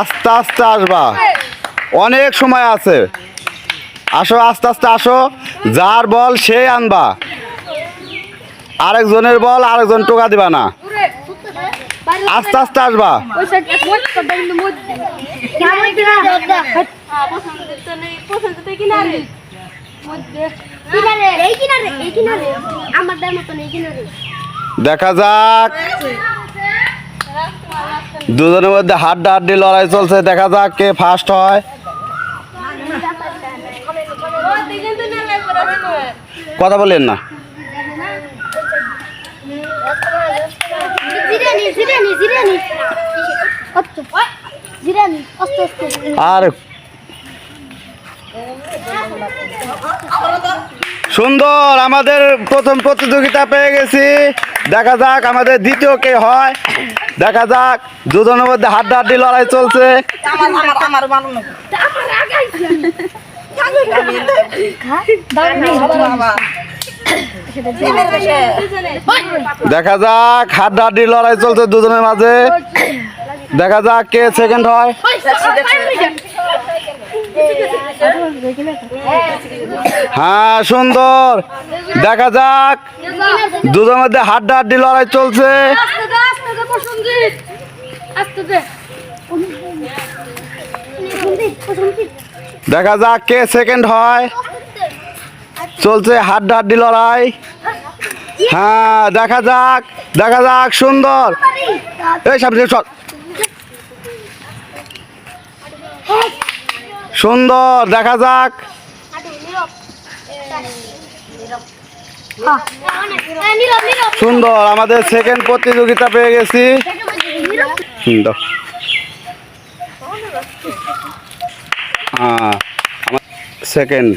আস্তে আস্তে আসবা। অনেক সময় আছে। আসো আস্তে আস্তে আসো। যার বল সে আনবা। আরেকজনের বল আরেকজন টোকা দিবা না। আস্তে আস্তে আসবা। দেখা যাক। দুজনের মধ্যে হাড্ডা হাড্ডি লড়াই চলছে, দেখা যাক কে ফার্স্ট হয়। কথা বলেন না। আর সুন্দর, আমাদের প্রথম প্রতিযোগিতা পেয়ে গেছি। দেখা যাক আমাদের দ্বিতীয় কে হয়। দেখা যাক, দুজনের মধ্যে হাড্ডা হাড্ডি লড়াই চলছে। দেখা যাক হাড্ডা হাড্ডি লড়াই চলছে দুজনের মাঝে। দেখা যাক কে সেকেন্ড হয়। হ্যাঁ সুন্দর। দেখা যাক। দুজনের মধ্যে হাড্ডা হাড্ডি লড়াই চলছে। দেখা যাক কে সেকেন্ড হয়। চলছে হাড্ডা হাড্ডি লড়াই। হ্যাঁ দেখা যাক। দেখা যাক, সুন্দর। এই সামনে সর। সুন্দর দেখা যাক। সুন্দর আমাদের সেকেন্ড প্রতিযোগিতা পেয়ে গেছি। সুন্দর। সেকেন্ড